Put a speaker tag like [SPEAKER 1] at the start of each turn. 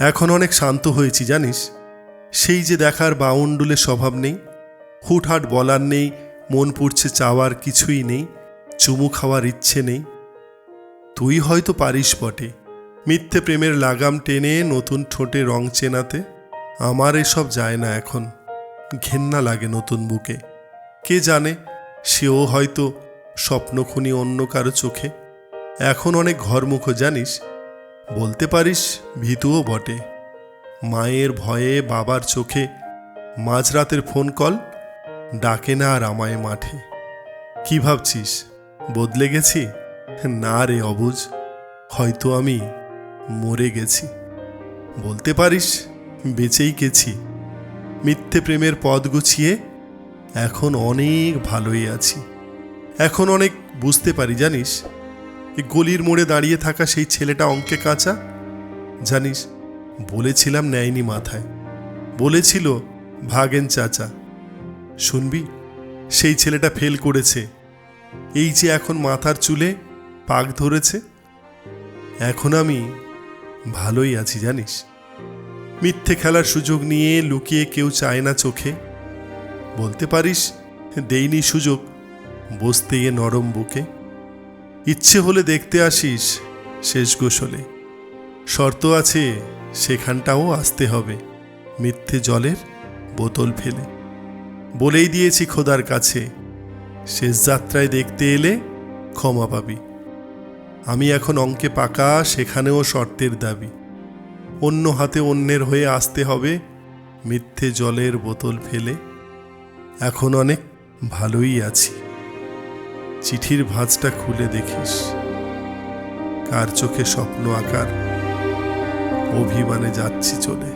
[SPEAKER 1] এখন অনেক শান্ত হয়েছি, জানিস? সেই যে দেখার বাউন্ডুলে স্বভাব নেই, হুটহাট বলার নেই, মন পুড়ছে চাওয়ার কিছুই নেই, চুমু খাওয়ার ইচ্ছে নেই। তুই হয়তো পারিস বটে, মিথ্যে প্রেমের লাগাম টেনে নতুন ঠোঁটে রং চেনাতে। আমার এসব যায় না এখন, ঘেন্না লাগে নতুন বুকে। কে জানে, সেও হয়তো স্বপ্নখুনি অন্য কারও চোখে। এখন অনেক ঘরমুখ, জানিস? বলতে পারিস ভীতুও বটে। মায়ের ভয়ে বাবার চোখে মাঝরাতের ফোন কল, ডাকে না আর আমায় মাঠে। কি ভাবছিস? বদলে গেছি? না রে অবুজ, হয়তো আমি মরে গেছি। বলতে পারিস বেঁচেই গেছি। মিথ্যে প্রেমের পথ গুছিয়ে এখন অনেক ভালোই আছি। এখন অনেক বুঝতে পারি, জানিস? গলির মোড়ে দাঁড়িয়ে থাকা সেই ছেলেটা অঙ্কে কাঁচা? জানিস, বলেছিলাম নেয়নি মাথায়। বলেছিল ভাগেন চাচা। শুনবি, সেই ছেলেটা ফেল করেছে। এই যে এখন মাথার চুলে পাক ধরেছে। এখন আমি ভালোই আছি, জানিস। মিথ্যে খেলার সুযোগ নিয়ে লুকিয়ে কেউ চায় না চোখে। বলতে পারিস, দেইনি সুযোগ, বসতে গিয়ে নরম বুকে। ইচ্ছে হলে দেখতে আসিস শেষ গোসলে। শর্ত আছে সেখানটাও আসতে হবে, মিথ্যে জলের বোতল ফেলে। বলেই দিয়েছি খোদার কাছে, শেষ যাত্রায় দেখতে এলে ক্ষমা পাবি। আমি এখন অঙ্কে পাকা, সেখানেও শর্তের দাবি। অন্য হাতে অন্যের হয়ে আসতে হবে, মিথ্যে জলের বোতল ফেলে। এখন অনেক ভালোই আছি। চিঠির ভাঁজটা খুলে দেখিস। কার চোখে স্বপ্ন আকার অভিমানে যাচ্ছি চলে।